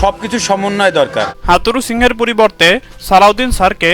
সব কিছু সমন্বয় দরকার। হাতুরু সিংহের পরিবর্তে সালাউদ্দিন স্যারকে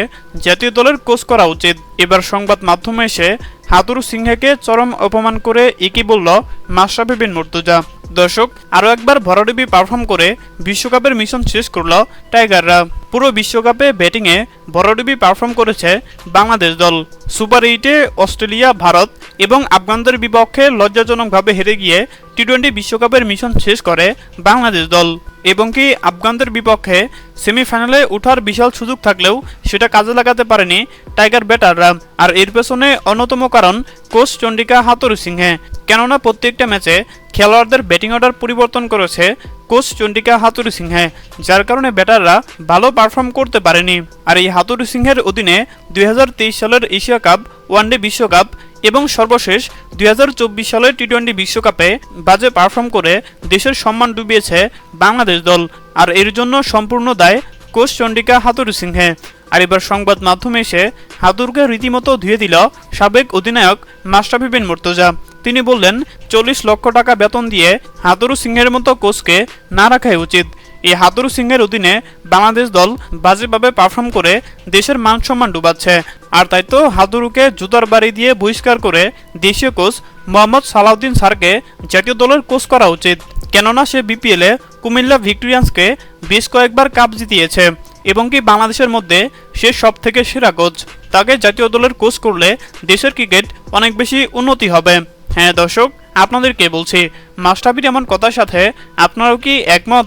জাতীয় দলের কোচ করা উচিত। এবার সংবাদ মাধ্যমে এসে হাতুরু সিংহকে চরম অপমান করে একই বলল মাশরাফি বিন মুর্তুজা। দর্শক, আরও একবার ভরাডুবি পারফর্ম করে বিশ্বকাপের মিশন শেষ করল টাইগাররা। পুরো বিশ্বকাপে ব্যাটিংয়ে ভরাডুবি পারফর্ম করেছে বাংলাদেশ দল। সুপার এইটে অস্ট্রেলিয়া, ভারত এবং আফগানদের বিপক্ষে লজ্জাজনকভাবে হেরে গিয়ে টি টোয়েন্টি বিশ্বকাপের মিশন শেষ করে বাংলাদেশ দল। এবং কি আফগানদের বিপক্ষে সেমিফাইনালে ওঠার বিশাল সুযোগ থাকলেও সেটা কাজে লাগাতে পারেনি টাইগার ব্যাটাররা। আর এর পেছনে অন্যতম কারণ কোচ চন্ডিকা হাতুরু সিংহে। কেননা প্রত্যেকটা ম্যাচে খেলোয়াড়দের ব্যাটিং অর্ডার পরিবর্তন করেছে কোচ চন্ডিকা হাতুরু সিংহে, যার কারণে ব্যাটাররা ভালো পারফর্ম করতে পারেনি। আর এই হাতুরু সিংহের অধীনে দুই হাজার তেইশ সালের এশিয়া কাপ, ওয়ানডে বিশ্বকাপ এবং সর্বশেষ দুই সালের টি টোয়েন্টি বিশ্বকাপে বাজে পারফর্ম করে দেশের সম্মান ডুবিয়েছে বাংলাদেশ দল। আর এর জন্য সম্পূর্ণ দায় কোচ চন্ডিকা হাতুরু সিংহে। আর এবার সংবাদ মাধ্যমে এসে হাতুরকে রীতিমতো ধুয়ে দিল সাবেক অধিনায়ক মাস্টাফি বিন মুর্তজা। তিনি বললেন, চল্লিশ লক্ষ টাকা বেতন দিয়ে হাতুরু সিংহের মতো কোচকে না রাখাই উচিত। এই হাতুরু সিংহের অধীনে বাংলাদেশ দল বাজেভাবে পারফর্ম করে দেশের মান সম্মান ডুবাচ্ছে। আর তাই তো হাতুরুকে জুতার বাড়ি দিয়ে বহিষ্কার করে দেশীয় কোচ মোহাম্মদ সালাউদ্দিন স্যারকে জাতীয় দলের কোচ করা উচিত। কেননা সে বিপিএলে কুমিল্লা ভিক্টোরিয়ান্সকে বেশ কয়েকবার কাপ জিতিয়েছে এবং কি বাংলাদেশের মধ্যে সে সব থেকে সেরা কোচ। তাকে জাতীয় দলের কোচ করলে দেশের ক্রিকেট অনেক বেশি উন্নতি হবে। হ্যাঁ দর্শক, আপনাদেরকে বলছি মাস্টাফির এমন কথার সাথে আপনারাও কি একমত?